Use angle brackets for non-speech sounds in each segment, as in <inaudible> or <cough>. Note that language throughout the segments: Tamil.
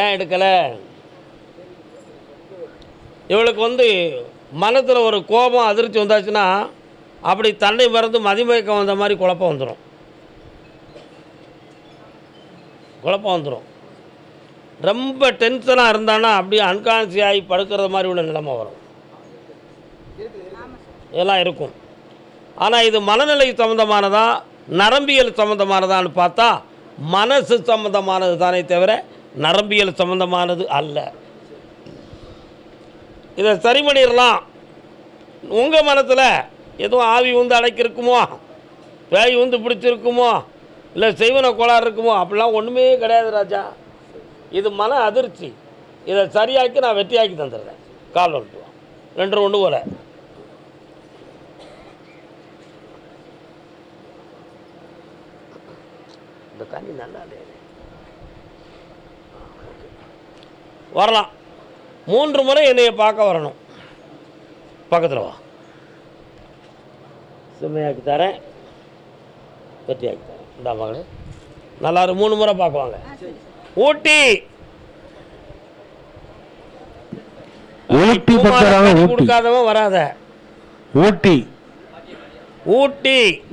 ஏன் எடுக்கலை? இவளுக்கு வந்து மனத்தில் ஒரு கோபம் அதிர்ச்சி வந்தாச்சுன்னா அப்படி தன்னை மறந்து மதிமயக்கம் வந்த மாதிரி குழப்பம் வந்துடும் குழப்பம் வந்துடும் ரொம்ப டென்ஷனாக இருந்தானா அப்படியே அன்கான்சி ஆகி படுக்கிறது மாதிரி உள்ள நிலைமை வரும். இதெல்லாம் இருக்கும். ஆனால் இது மனநிலை சம்மந்தமானதா நரம்பியல் சம்மந்தமானதான்னு பார்த்தா மனசு சம்மந்தமானது தானே தவிர நரம்பியல் சம்மந்தமானது அல்ல. இதை சரி பண்ணிடலாம். உங்கள் மனத்தில் எதுவும் ஆவி வந்து அடைக்கிருக்குமோ? பேய் வந்து பிடிச்சிருக்குமோ? இல்லை செய்வன கோளாறு இருக்குமோ? அப்படிலாம் ஒன்றுமே கிடையாது ராஜா. இது மன அதிர்ச்சி. இதை சரியாக்கி நான் வெற்றியாக்கி தந்துடுறேன். கால் வந்துட்டு ரெண்டு ஒன்று போல. இந்த தண்ணி நல்லா இல்லையே. வரலாம். மூன்று முறை என்னைய பார்க்க வரணும். பக்கத்தில் வா. செம்மையாக்கி தரேன். வெற்றியாக்கி தரேன். இந்த மகளே. நல்லா மூணு முறை பார்க்குவாங்க ஊட்டி. ஊட்டி. கொடுக்காதவன் வராத. ஊட்டி. ஊட்டி.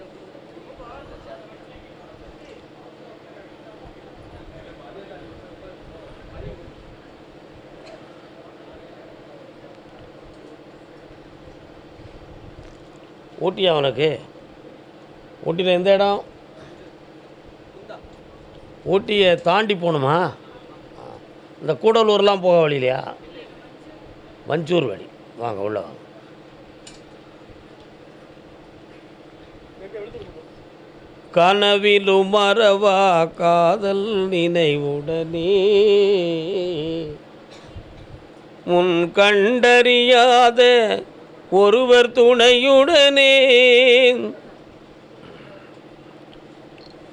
ஊட்டி அவனுக்கு ஊட்டியில் எந்த இடம்? ஊட்டியை தாண்டி போகணுமா? இந்த கூடலூர்லாம் போக வழியிலையா மஞ்சூர் வழி. வாங்க உள்ள வாங்க. கனவிலும் மறவா காதல் நினைவுடனே. முன் கண்டறியாத ஒருவர் துணையுடனே.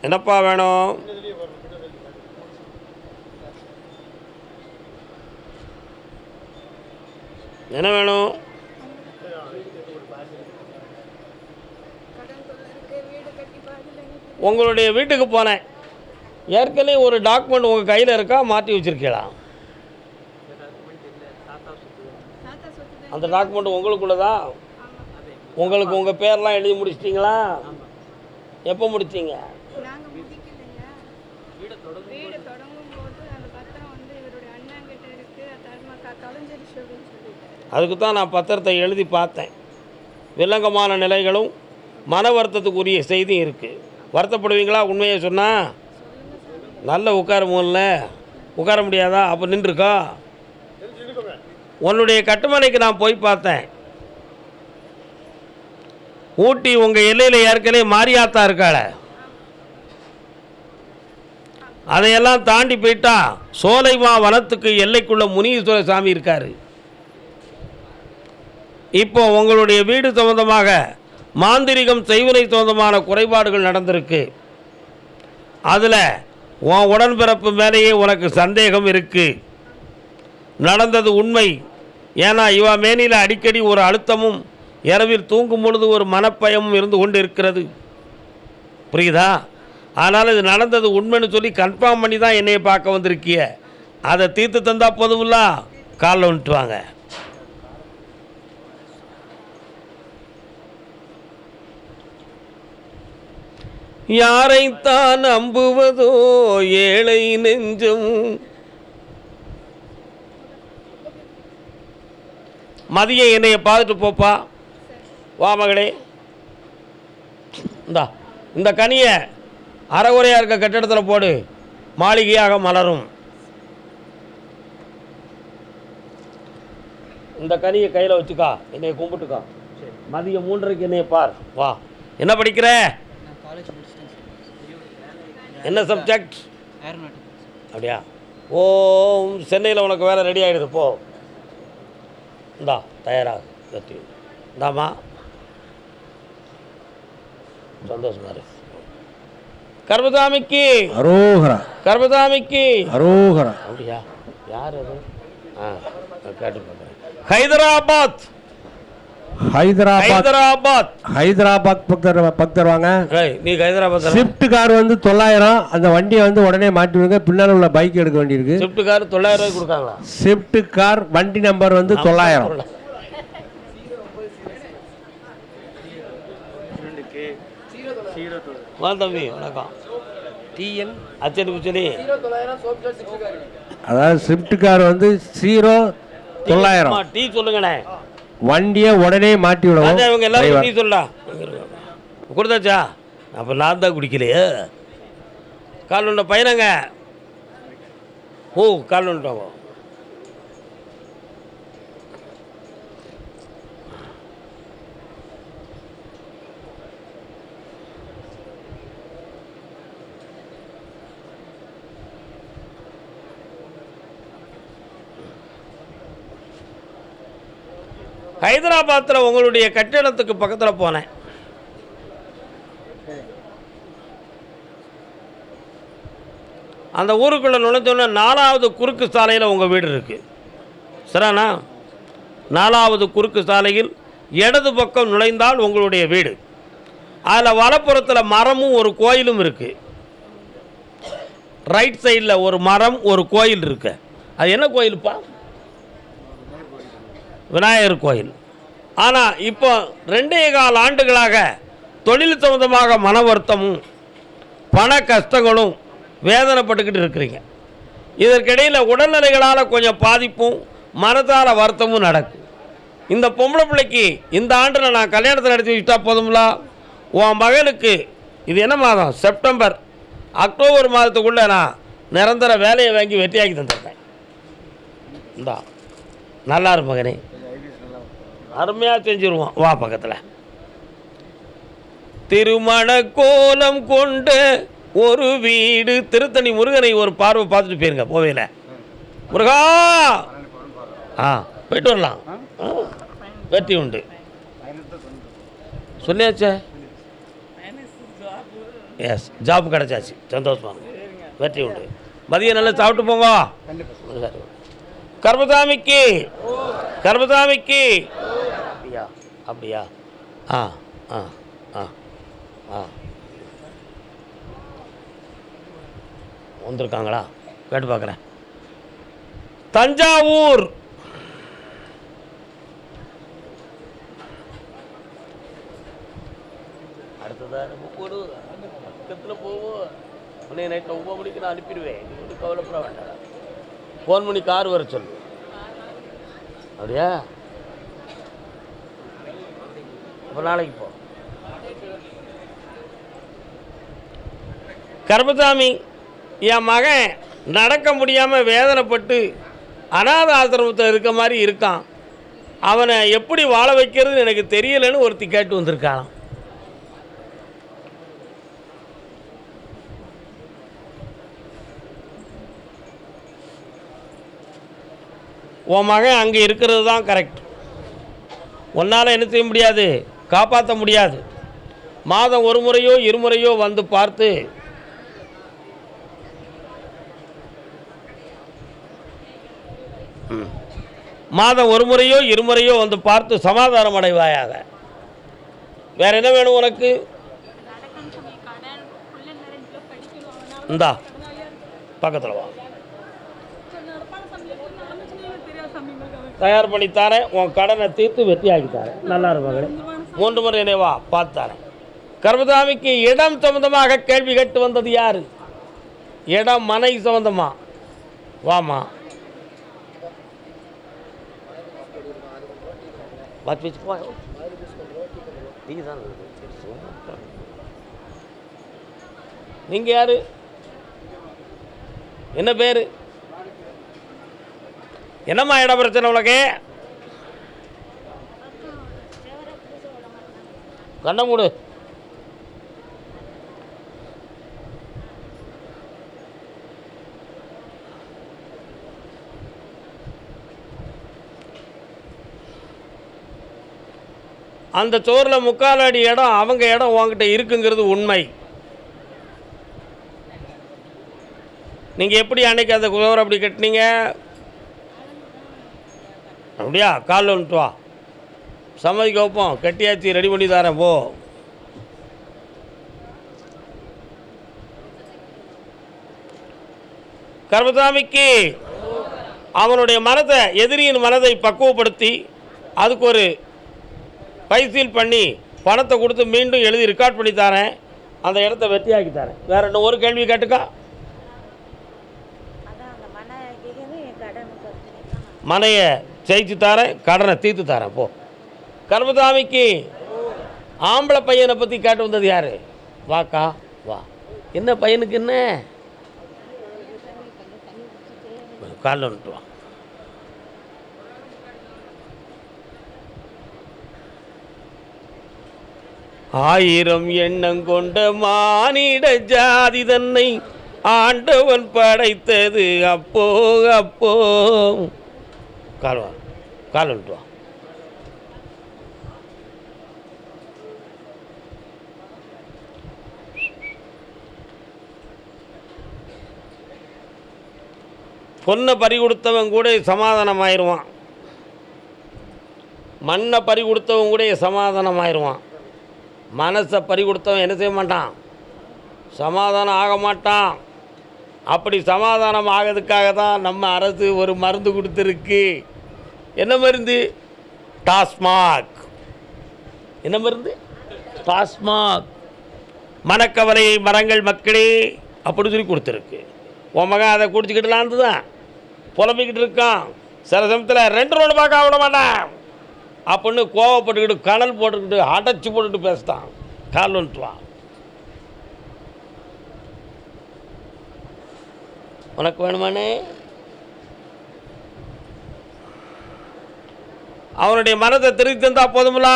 என்னப்பா வேணும்? என்ன வேணும்? உங்களுடைய வீட்டுக்கு போனேன். ஏற்கனவே ஒரு டாக்குமெண்ட் உங்கள் கையில் இருக்கா? மாற்றி வச்சுருக்கீங்களா? அந்த டாக்குமெண்ட் உங்களுக்குள்ளதா? உங்களுக்கு உங்கள் பேர்லாம் எழுதி முடிச்சிட்டிங்களா? எப்போ முடிச்சிங்க அதுக்கு தான் நான் பத்திரத்தை எழுதி பார்த்தேன். வில்லங்கமான நிலைகளும் மன வருத்தத்துக்குரிய செய்தியும் இருக்குது வருத்தப்படுவீங்களா உண்மையை சொன்னால் நல்ல உட்கார முடியல உட்கார முடியாதா? அப்போ நின்றுக்கா. உன்னுடைய கட்டுமனைக்கு நான் போய் பார்த்தேன். ஊட்டி உங்கள் எல்லையில் ஏற்கனவே மாரியாத்தா இருக்காள. அதையெல்லாம் தாண்டி போயிட்டா சோலைமா வனத்துக்கு எல்லைக்குள்ள முனீஸ்வர சாமி இருக்கார். இப்போ உங்களுடைய வீடு சம்பந்தமாக மாந்திரிகம் செய்வினை சம்பந்தமான குறைபாடுகள் நடந்திருக்கு. அதில் உன் உடன்பிறப்பு மேலேயே உனக்கு சந்தேகம் இருக்குது நடந்தது உண்மை. ஏன்னா இவ மேனியில் அடிக்கடி ஒரு அழுத்தமும் இரவில் தூங்கும் பொழுது ஒரு மனப்பயமும் இருந்து கொண்டு இருக்கிறது புரியுதா? ஆனால் இது நடந்தது உண்மைன்னு சொல்லி கன்ஃபார்ம் பண்ணி தான் என்னையை பார்க்க வந்திருக்கிய. அதை தீர்த்து தந்தால் போதுமில்ல? காலில் வந்துட்டு வாங்க. யாரைத்தான் நம்புவதோ? ஏழை நெஞ்சம் மதியம் என்னைய பார்த்துட்டு போப்பா. வா மகளே. இந்தா இந்த கனியை அறகுறையாக இருக்க கட்டிடத்தில் போடு. மாளிகையாக மலரும். இந்த கனியை கையில் வச்சுக்கா என்னைய கும்பிட்டுக்கா. மதியம் மூன்றரைக்கு என்னைய பார். வா. என்ன படிக்கிற? என்ன சப்ஜெக்ட் அப்படியா? ஓ சென்னையில் உனக்கு வேலை ரெடி ஆகிடுது போ. இந்தா தயாராக கத்தி இந்தாம்மா சந்தோஷமா இருக்கு கர்மசாமிக்கு அரோகரா கர்மசாமிக்கு அரோகரா அப்படியா யார் அது ஆ நான் கேட்டு பார்க்குறேன் ஹைதராபாத் ஹைதராபாத் ஹைதராபாத். ஹைதராபாத் பக்தர் பக்தர் வாங்க. ஏய், நீ ஹைதராபாத் ஸ்விஃப்ட் கார் வந்து தொள்ளாயிரம் அந்த வண்டியை வந்து உடனே மாட்டி விடுங்க பின்னால் உள்ள பைக் எடுக்க வேண்டியிருக்கு. ஸ்விஃப்ட் கார் தொள்ளாயிரம் ரூபாய் கொடுக்காங்களா? ஸ்விஃப்ட் கார் வண்டி நம்பர் வந்து தொள்ளாயிரம். வா தம்பி வணக்கம். டிஎன் அச்சடி புச்சடி. அதாவது ஸ்விஃப்ட் கார் வந்து ஜீரோ தொள்ளாயிரம். டீ சொல்லுங்கண்ணே வண்டியை உடனே மாட்டி விடவும் ராஜா இவங்க எல்லாரும் driver. டீ சொல்லா கொடுத்தாச்சா? அப்போ நான் தான் குடிக்கலையே. கால் உண்ட பையனங்க ஓ கால் உண்டாங்க ஹைதராபாத்தில் உங்களுடைய கட்டிடத்துக்கு பக்கத்தில் போனேன். அந்த ஊருக்குள்ளே நுழைஞ்சோன்னே நாலாவது குறுக்கு சாலையில் உங்கள் வீடு இருக்குது சரிண்ணா நாலாவது குறுக்கு சாலையில் இடது பக்கம் நுழைந்தால் உங்களுடைய வீடு. அதில் வலப்புறத்தில் மரமும் ஒரு கோயிலும் இருக்குது ரைட் சைடில் ஒரு மரம் ஒரு கோயில் இருக்கு. அது என்ன கோயிலுப்பா? விநாயகர் கோயில். ஆனால் இப்போ ரெண்டே கால் ஆண்டுகளாக தொழில் சம்மந்தமாக மன வருத்தமும் பண கஷ்டங்களும் வேதனைப்பட்டுக்கிட்டு இருக்கிறீங்க. இதற்கிடையில் உடல்நிலைகளால் கொஞ்சம் பாதிப்பும் மனதால் வருத்தமும் நடக்கும். இந்த பொம்பளை பிள்ளைக்கு இந்த ஆண்டில் நான் கல்யாணத்தை நடத்தி வச்சுட்டா போதும்ல? உன் மகனுக்கு இது என்ன மாதம்? செப்டம்பர் அக்டோபர் மாதத்துக்குள்ளே நான் நிரந்தர வேலையை வாங்கி வெற்றியாக்கி தந்துருக்கேன் இந்தா நல்லா இருக்கும் மகனே. அருமையாக செஞ்சுருவோம் வா பக்கத்தில். திருமண கோலம் கொண்ட ஒரு வீடு திருத்தணி முருகனை ஒரு பார்வை பார்த்துட்டு போயிருங்க போவையில் முருகா! ஆ போயிட்டு வரலாம். வெற்றி உண்டு. சொல்லியாச்சே? எஸ் ஜாப் கிடச்சாச்சு. சந்தோஷமா. வெற்றி உண்டு. மதியம் நல்லா சாப்பிட்டு போங்க. கர்மசாமிக்கு. கர்மசாமிக்கு. அப்படியா? அப்படியா? ஆ ஆ ஆ ஆ. வந்திருக்காங்களா? கேட்டு பார்க்குறேன். தஞ்சாவூர். அடுத்ததா நம்ம போடு பக்கத்தில் போவோம். உன்னை நைட்டில் ஒம்பது மணிக்கு நான் அனுப்பிடுவேன். கவலைப்பட வேண்டாம். ஃபோன் பண்ணி கார் வர சொல்லு. அப்படியா? அப்போ நாளைக்கு போ. கர்மசாமி என் மகன் நடக்க முடியாமல் வேதனைப்பட்டு அனாத ஆசிரமத்தில் இருக்க மாதிரி இருக்கான். அவனை எப்படி வாழ வைக்கிறதுன்னு எனக்கு தெரியலைன்னு ஒருத்தி கேட்டு வந்திருக்கான் உன் மகன் அங்கே இருக்கிறது தான் கரெக்ட் உன்னால் என்ன செய்ய முடியாது? காப்பாற்ற முடியாது. மாதம் ஒரு முறையோ இருமுறையோ வந்து பார்த்து ம். மாதம் ஒரு முறையோ இருமுறையோ வந்து பார்த்து சமாதானம் அடைவாயாக. வேற என்ன வேணும் உனக்கு? இந்தா பக்கத்தில் வா. தயார் பண்ணி தரேன். உன் கடனை தீர்த்து வெற்றியாக்கி தரேன். நல்லா இருப்பாங்களே மூன்று முறை நினைவா பார்த்தாரேன் கர்மதாமிக்கு இடம் சம்பந்தமாக கேள்வி கேட்டு வந்தது யார்? இடம் மனைவி சம்பந்தமா? வாமா. நீங்க யாரு? என்ன பேர்? என்னம்மா இட பிரச்சனை உனக்கு? கண்ண மூடு. அந்த சோரில் முக்கால் அடி இடம் அவங்க இடம் உங்ககிட்ட இருக்குங்கிறது உண்மை. நீங்கள் எப்படி அன்னைக்கு அந்த சோறு அப்படி கட்டினீங்க? அப்படியா? காலில் வந்துட்டு வா. சம்மதிக்க வைப்போம். கட்டியாச்சு ரெடி பண்ணி தரேன் போ. கர்மசாமிக்கு அவனுடைய மனதை எதிரியின் மனதை பக்குவப்படுத்தி அதுக்கு ஒரு பைசீல் பண்ணி பணத்தை கொடுத்து மீண்டும் எழுதி ரெக்கார்ட் பண்ணி தரேன். அந்த இடத்த வெட்டியாக்கி தரேன். வேற இன்னும் ஒரு கேள்வி கேட்டுக்கா? மனையை ஜெயிச்சு தரேன் கடனை தீர்த்து தரேன் போ. கர்மசாமிக்கு ஆம்பளை பையனை பற்றி கேட்டு வந்தது யாரு? வாக்கா வா. என்ன பையனுக்கு என்ன? காலில் வந்துட்டு வா. ஆயிரம் எண்ணம் கொண்ட மானிட ஜாதி தன்னை ஆண்டவன் படைத்தது. அப்போ அப்போ. கால் வா கால் வந்துட்டு வா பொண்ணை பறி கொடுத்தவன் கூட சமாதானமாயிருவான். மண்ணை பறி கொடுத்தவன் கூட சமாதானமாயிருவான். மனசை பறி கொடுத்தவன் என்ன செய்ய மாட்டான்? சமாதானம் ஆக மாட்டான். அப்படி சமாதானம் ஆகிறதுக்காக தான் நம்ம அரசு ஒரு மருந்து கொடுத்துருக்கு. என்ன மருந்து? டாஸ்மாக். என்ன மருந்து? டாஸ்மாக். மனக்கவலையை மரங்கள் மக்களே அப்படி சொல்லி கொடுத்துருக்கு. உன் மகன் அதை குடிச்சிக்கிட்டுலான்னு தான் புலம்பிக்கிட்டு இருக்கான். சில சமயத்தில் ரெண்டு ரோடு பார்க்க விட மாட்டேன். அப்படின்னு கோவப்பட்டுக்கிட்டு கடல் போட்டுக்கிட்டு அடைச்சி போட்டுக்கிட்டு பேசுதான். கால் வந்துட்டுவான். உனக்கு வேணுமானே அவனுடைய மனத்தை திருத்தி தந்தா போதுமில்ல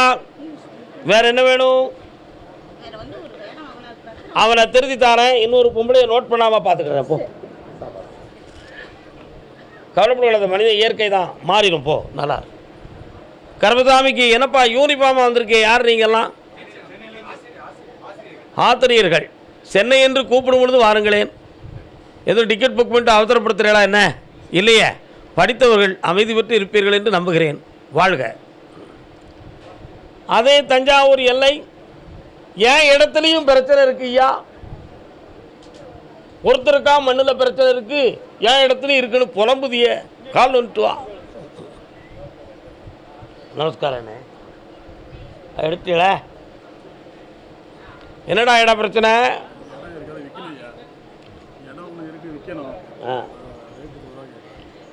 வேற என்ன வேணும்? அவனை திருத்தி தாரேன். இன்னொரு பொம்பளையை நோட் பண்ணாமல் பார்த்துக்கிறேன் போ. கவலைப்படாத மனித இயற்கை தான். மாறிடும் போ. நல்லா இரு. கர்மசாமிக்கு என்னப்பா யூனிஃபார்மாக வந்திருக்கே? யார் நீங்கெல்லாம் ஆத்திரியர்கள் சென்னை என்று கூப்பிடும் பொழுது வாருங்களேன். ஏதோ டிக்கெட் புக் பண்ணிட்டு அவசரப்படுத்துகிறீங்களா என்ன? இல்லையே. படித்தவர்கள் அமைதி பெற்று இருப்பீர்கள் என்று நம்புகிறேன். வாழ்க. அதே தஞ்சாவூர் எல்லை என் இடத்துலையும் பிரச்சனை இருக்கு ஐயா? ஒருத்தருக்கா மண்ணில் பிரச்சனை இருக்கு என் இடத்துலையும் இருக்குன்னு புலம்புதிய கால் வந்துட்டு வா. நமஸ்காரண்ணே எடுத்தீங்கள? என்னடா இடம் பிரச்சனை?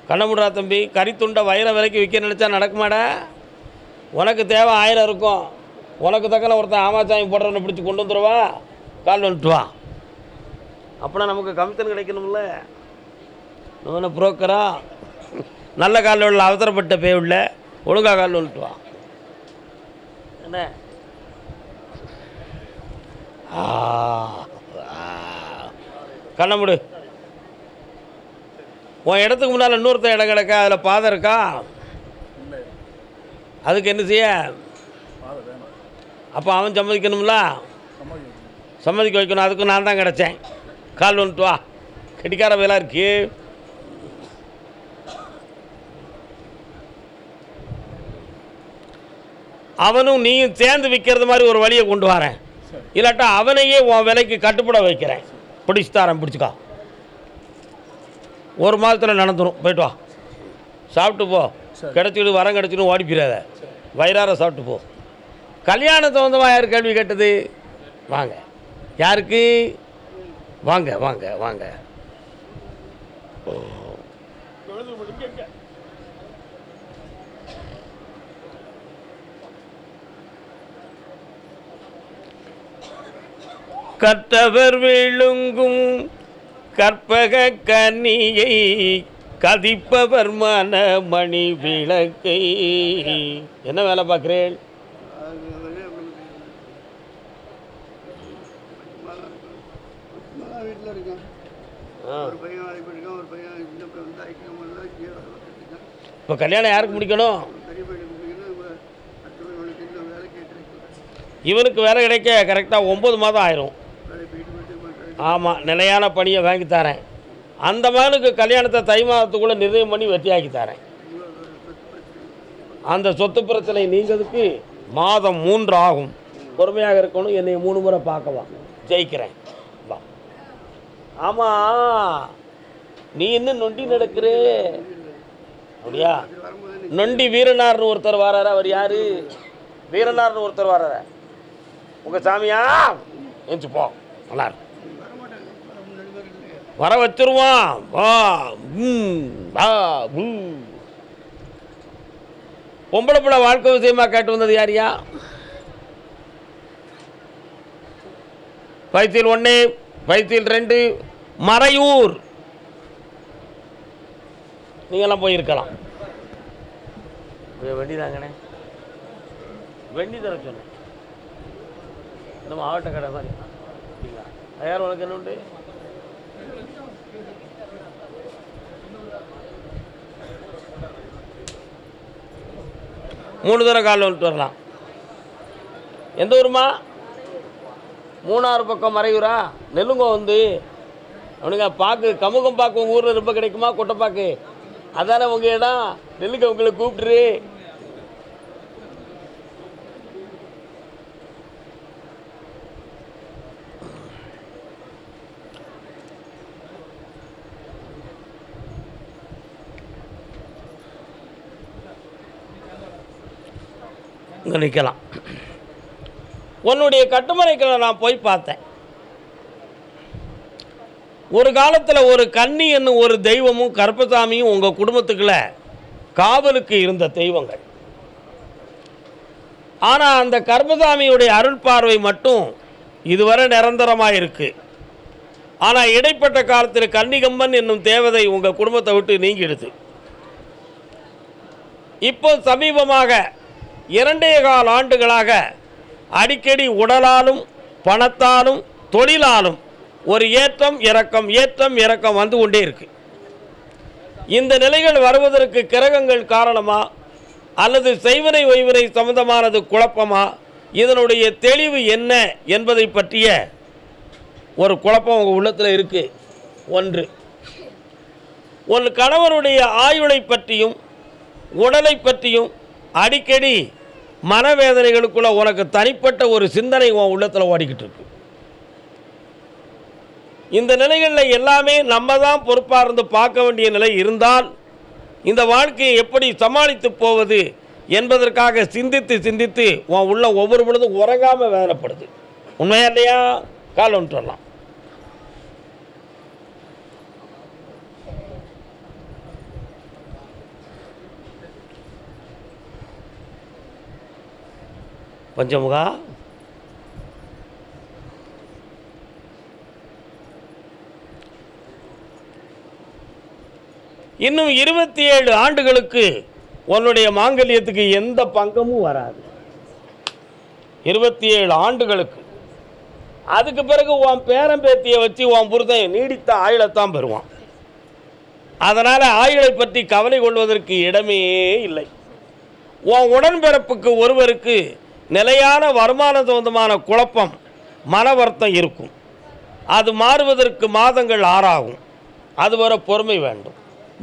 கண்ணமுடா தம்பி கறித்துண்டை வயிற விலைக்கு விற்க நினச்சா நடக்குமாடா? உனக்கு தேவை ஆயிரம் இருக்கும். உனக்கு தக்கன ஒருத்தன் ஆமாச்சாமி போடுறவனை பிடிச்சி கொண்டு வந்துடுவா கால் வந்துட்டு வா. அப்போனா நமக்கு கமிஷன் கிடைக்கணும்ல. நம்ம புரோக்கரா? நல்ல காலில் உள்ள அவசரப்பட்ட பே உள்ள ஒழுங்கா காலில் வந்துட்டு வா. என்ன? ஆ, உன் இடத்துக்கு முன்னால் இன்னொருத்த இடம் கிடக்கா? அதில் பாதை இருக்கா? அதுக்கு என்ன செய்ய? அப்போ அவன் சம்மதிக்கணும்ல? சம்மதிக்க வைக்கணும். அதுக்கு நான் தான் கிடச்சேன். கால் வந்துட்டு வா. கெட்டிக்கார வேலாக இருக்கு. அவனும் நீயும் சேர்ந்து விற்கிறது மாதிரி ஒரு வழியை கொண்டு வரேன். இல்லாட்டா அவனையே உன் விலைக்கு கட்டுப்பட வைக்கிறேன். பிடிச்சி தரேன் பிடிச்சிக்கா. ஒரு மாதத்தில் நடந்துடும் போயிட்டு வா. சாப்பிட்டு போ. கிடச்சிட்டு வரம் கிடச்சிட்டு ஓடி போயிடாத. வயிறார சாப்பிட்டு போ. கல்யாண சம்மந்தமாக யார் கேள்வி கேட்டது? வாங்க. யாருக்கு? வாங்க வாங்க வாங்க. கற்றவர் விழுங்கும் கற்பக கன்னியை கதிப்பவர் மன மணி விளக்கை. என்ன வேலை பார்க்குறேன் இப்போ கல்யாணம் யாருக்கு முடிக்கணும்? இவனுக்கு வேலை கிடைக்க கரெக்டாக ஒம்பது மாதம் ஆயிரும் வேலை போயிட்டு போயிட்டு பண்ணுறேன் ஆமாம் நிலையான பணியை வாங்கி தரேன். அந்த மகனுக்கு கல்யாணத்தை தை மாதத்துக்குள்ளே நிர்ணயம் பண்ணி வெற்றியாக்கி தரேன். அந்த சொத்து பிரச்சனை நீங்கிறதுக்கு மாதம் மூன்று ஆகும். பொறுமையாக இருக்கணும் என்னை மூணு முறை பார்க்கவா. ஜெயிக்கிறேன். வா. ஆமாம் நீ இன்னும் நொண்டி நடக்கிறே? அப்படியா? நொண்டி வீரனார்னு ஒருத்தர் வராரு. அவர் யார்? வீரனார்னு ஒருத்தர் வராரு. உங்கள் சாமியா? எஞ்சிப்போம் நல்லா இருக்கும் வர வச்சிருவான் வா வா பொம்பளை பிள்ளை வாழ்க்கை விஷயமா கேட்டு வந்தது யாரியா? பைத்தியில் ஒன்று பைத்தியில் ரெண்டு மறையூர். நீங்களாம் போயிருக்கலாம். வெண்டி தாங்கண்ணே வெண்டி தர சொன்னேன் இந்த மாவட்ட கடை மாதிரி. அப்படிங்களா? யார் உனக்கு என்ன உண்டு? மூணு தடவை காலில் வந்துட்டு வரலாம். எந்த ஊருமா? மூணாறு பக்கம் மறையூரா? நெல்லுங்கோ வந்து அவனுங்க பாக்கு கமுகம் பாக்கு உங்கள் ஊரில் ரொம்ப கிடைக்குமா? கொட்டைப்பாக்கு அதானே உங்கள் இடம்? நெல்லுங்க உங்களை கூப்பிட்டுரு. இங்கே நிற்கலாம் உன்னுடைய கட்டுமனைகளை நான் போய் பார்த்தேன். ஒரு காலத்தில் ஒரு கன்னி என்னும் ஒரு தெய்வமும் கருப்பசாமியும் உங்கள் குடும்பத்துக்குள்ள காவலுக்கு இருந்த தெய்வங்கள். ஆனால் அந்த கருப்பசாமியுடைய அருள் பார்வை மட்டும் இதுவரை நிரந்தரமாக இருக்குது ஆனால் இடைப்பட்ட காலத்தில் கன்னிகம்மன் என்னும் தேவதை உங்கள் குடும்பத்தை விட்டு நீங்கிடுது. இப்போ சமீபமாக இரண்டே கால் ஆண்டுகளாக அடிக்கடி உடலாலும் பணத்தாலும் தொழிலாலும் ஒரு ஏற்றம் இறக்கம் ஏற்றம் இறக்கம் வந்து கொண்டே இருக்கு. இந்த நிலைகள் வருவதற்கு கிரகங்கள் காரணமா? அல்லது செய்வனை ஒய்வனை சம்பந்தமானது குழப்பமா? இதனுடைய தெளிவு என்ன என்பதை பற்றிய ஒரு குழப்பம் உங்கள் உள்ளத்தில் இருக்கு. ஒன்று. உன் கணவருடைய ஆயுளை பற்றியும் உடலை பற்றியும் அடிக்கடி மனவேதனைகளுக்குள்ள உனக்கு தனிப்பட்ட ஒரு சிந்தனை உன் உள்ளத்தில் ஓடிக்கிட்டு இருக்கு. இந்த நிலைகளில் எல்லாமே நம்ம தான் பொறுப்பாக இருந்து பார்க்க வேண்டிய நிலை இருந்தால் இந்த வாழ்க்கையை எப்படி சமாளித்து போவது என்பதற்காக சிந்தித்து சிந்தித்து உன் உள்ள ஒவ்வொரு பொழுதும் உறங்காமல் வேதனைப்படுது. உண்மையா இல்லையா? கால் ஒன்று பஞ்சமுகா? இன்னும் இருபத்தி ஏழு ஆண்டுகளுக்கு உன்னுடைய மாங்கல்யத்துக்கு எந்த பங்கமும் வராது. இருபத்தி ஏழு ஆண்டுகளுக்கு. அதுக்கு பிறகு உன் பேரன் பேத்தியை வச்சு உன் புருஷன் நீடித்த ஆயுளைத்தான் பெறுவான். அதனால் ஆயுளை பற்றி கவலை கொள்வதற்கு இடமே இல்லை. உன் உடன்பிறப்புக்கு ஒருவருக்கு நிலையான வருமான சம்பந்தமான குழப்பம் மன வருத்தம் இருக்கும். அது மாறுவதற்கு மாதங்கள் ஆறாகும். அது வர பொறுமை வேண்டும்.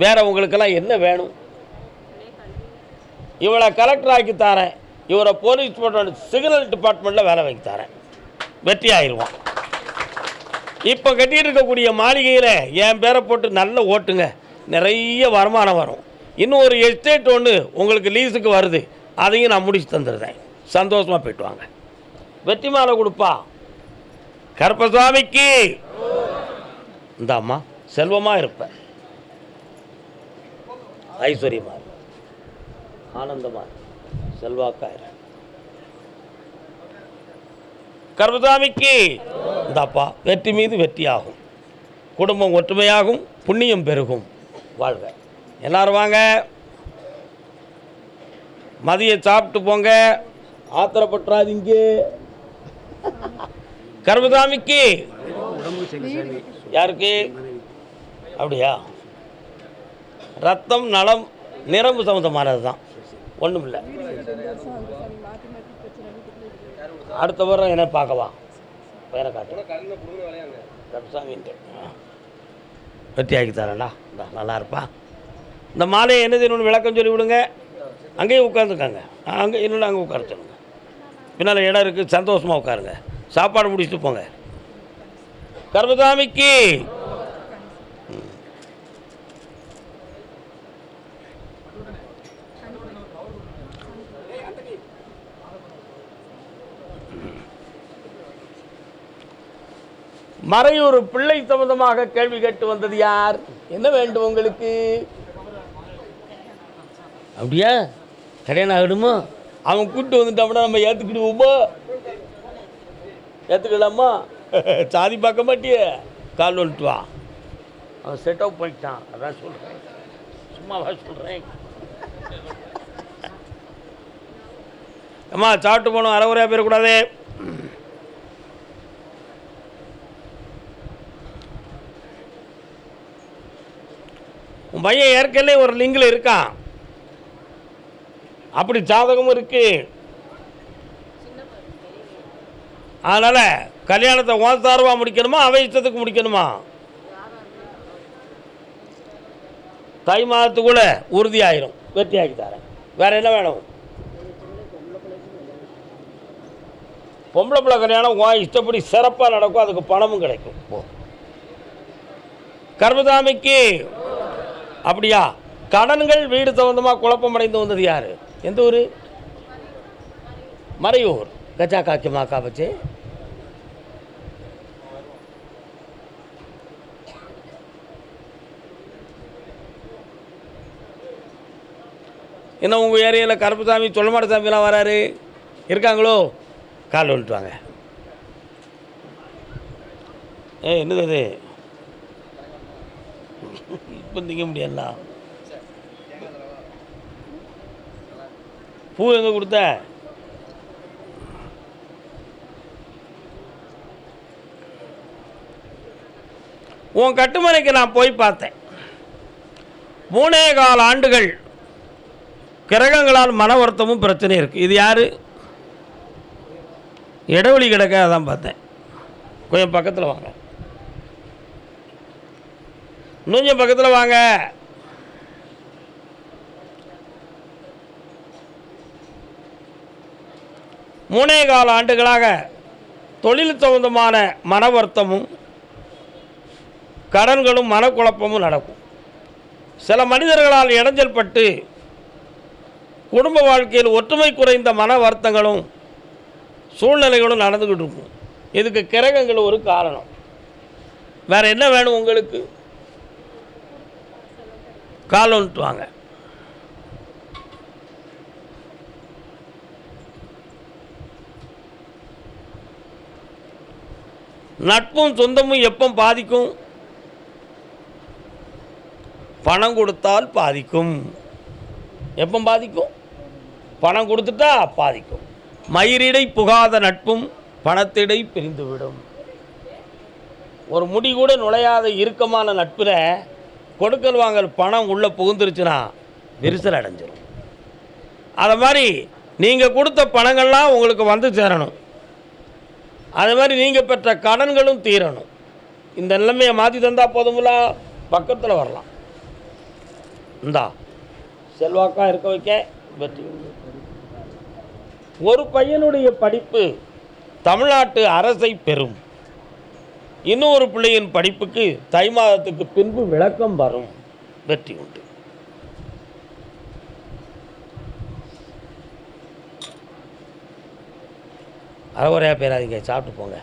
வேற உங்களுக்கெல்லாம் என்ன வேணும்? இவளை கலெக்டர் ஆக்கி தரேன். இவரை போலீஸ் டிபார்ட்மெண்ட் சிக்னல் டிபார்ட்மெண்ட்டில் வேலை வாங்கி தரேன். வெற்றி ஆயிடுவான். இப்போ கட்டிகிட்டு இருக்கக்கூடிய மாளிகையில் என் பேரை போட்டு நல்ல ஓட்டுங்க. நிறைய வருமானம் வரும். இன்னும் ஒரு எஸ்டேட் ஒன்று உங்களுக்கு லீஸுக்கு வருது. அதையும் நான் முடிச்சு தந்துடுறேன். சந்தோஷமாக போயிட்டு வாங்க. வெற்றி மாலை கொடுப்பா. கருப்பசுவாமிக்கு. இந்த அம்மா செல்வமாக இருப்பேன் ஐஸ்வர்யமா ஆனந்தமாக ஆனந்தமா இரு. செல்வாக்காயிரு கர்மசாமிக்கு இந்தாப்பா வெற்றி மீது வெற்றியாகும். குடும்பம் ஒற்றுமையாகும் புண்ணியம் பெருகும். வாழ்க. எல்லாரும் வாங்க. மதியம் சாப்பிட்டு போங்க. ஆத்திரப்பட்டுறாதீங்க கர்மசாமிக்கு யாருக்கு? அப்படியா? ரத்தம் நலம் நிரம்பு சம்மந்தமானது தான் ஒன்றும் இல்லை அடுத்த வாரம் என்ன பார்க்கலாம். பேரை காட்டு. கருசாமின்ட்டு வெற்றி ஆக்கி தரேன்டா இந்தா நல்லா இருப்பா. இந்த மாலையை என்ன செய்யணும்னு விளக்கம் சொல்லி விடுங்க அங்கேயே உட்காந்துக்காங்க அங்கே இல்லைன்னா அங்கே உட்கார சொல்லுங்க. பின்னால் இடம் இருக்குது சந்தோஷமாக உட்காருங்க. சாப்பாடு முடிச்சுட்டு போங்க. கர்மசாமிக்கு! மறையூர் பிள்ளை சம்பந்தமாக கேள்வி கேட்டு வந்தது யார்? என்ன வேண்டும் உங்களுக்கு? அப்படியா? கல்யாணம் ஆகிடுமோ அவன் கூப்பிட்டு வந்துட்டான்னா நம்ம ஏற்றுக்கிடுவோமா ஏற்றுக்கலாமா <laughs> சாதி பார்க்க மாட்டியே? கால் வந்துட்டு வா அவன் செட் அவுட் பண்ணிட்டான். அதான் சொல்கிறேன் சும்மாவா சொல்கிறேன் அம்மா சாப்பிட்டு போகணும். அறகுறையாக போயிடக்கூடாது. உன் பையன் ஏற்கனவே ஒரு லிங்கில் இருக்கான். அப்படி ஜாதகமும் இருக்கு. அதனால் கல்யாணத்தை ஓந்தாரவா முடிக்கணுமா அவன் இஷ்டத்துக்கு முடிக்கணுமா? தை மாதத்துக்குள்ள உறுதியாயிரும். வெற்றி தரேன். வேற என்ன வேணும்? பொம்பளை பிள்ளை கல்யாணம் உன் இஷ்டப்படி சிறப்பாக நடக்கும் அதுக்கு பணமும் கிடைக்கும். போ. கர்மதாமிக்கு அப்படியா? கடன்கள் வீடு சம்பந்தமாக குழப்பமடைந்து வந்தது யார்? எந்த ஊர்? மறையூர். கச்சா காக்கி மாக்கா வச்சு. என்ன உங்கள் ஏரியாவில் கருப்புசாமி சொல்லமாட சாமிலாம் வராரு? இருக்காங்களோ? கால் வந்துட்டு வாங்க. ஏ என்னது அது? இப்போ திங்க முடியல பூ எங்கே கொடுத்த? உன் கட்டுமனைக்கு நான் போய் பார்த்தேன். மூணே கால ஆண்டுகள் கிரகங்களால் மன வருத்தமும் பிரச்சனையும் இருக்குது இது யார்? இடைவெளி கிடக்க அதான் பார்த்தேன். கொஞ்சம் பக்கத்தில் வாங்க. இன்னும் பக்கத்தில் வாங்க. மூணே கால ஆண்டுகளாக தொழில் சம்பந்தமான மன வருத்தமும் கடன்களும் மனக்குழப்பமும் நடக்கும். சில மனிதர்களால் இடைஞ்சல் பட்டு குடும்ப வாழ்க்கையில் ஒற்றுமை குறைந்த மன வருத்தங்களும் சூழ்நிலைகளும் நடந்துக்கிட்டு இருக்கும் இதுக்கு கிரகங்கள் ஒரு காரணம். வேற என்ன வேணும் உங்களுக்கு? கால் வாங்க. நட்பும் சொந்தமும் எப்போ பாதிக்கும்? பணம் கொடுத்தால் பாதிக்கும். எப்போ பாதிக்கும்? பணம் கொடுத்துட்டா பாதிக்கும். மயிரிடை புகாத நட்பும் பணத்திடை பிரிந்துவிடும். ஒரு முடி கூட நுழையாத இறுக்கமான நட்பில் கொடுக்கல் வாங்கல் பணம் உள்ளே புகுந்துருச்சுன்னா விரிசல் அடைஞ்சிடும் அதை மாதிரி நீங்கள் கொடுத்த பணங்கள்லாம் உங்களுக்கு வந்து சேரணும். அது மாதிரி நீங்கள் பெற்ற கடன்களும் தீரணும். இந்த நிலைமையை மாற்றி தந்தால் போதும்ல பக்கத்தில் வரலாம். இந்தா செல்வாக்காக இருக்க வைக்க வெற்றி. உண்டு. ஒரு பையனுடைய படிப்பு தமிழ்நாட்டு அரசை பெறும். இன்னொரு பிள்ளையின் படிப்புக்கு தை மாதத்துக்கு பின்பு விளக்கம் வரும். வெற்றி உண்டு. அறகுறையாக பேராதீங்க சாப்பிட்டு போங்க.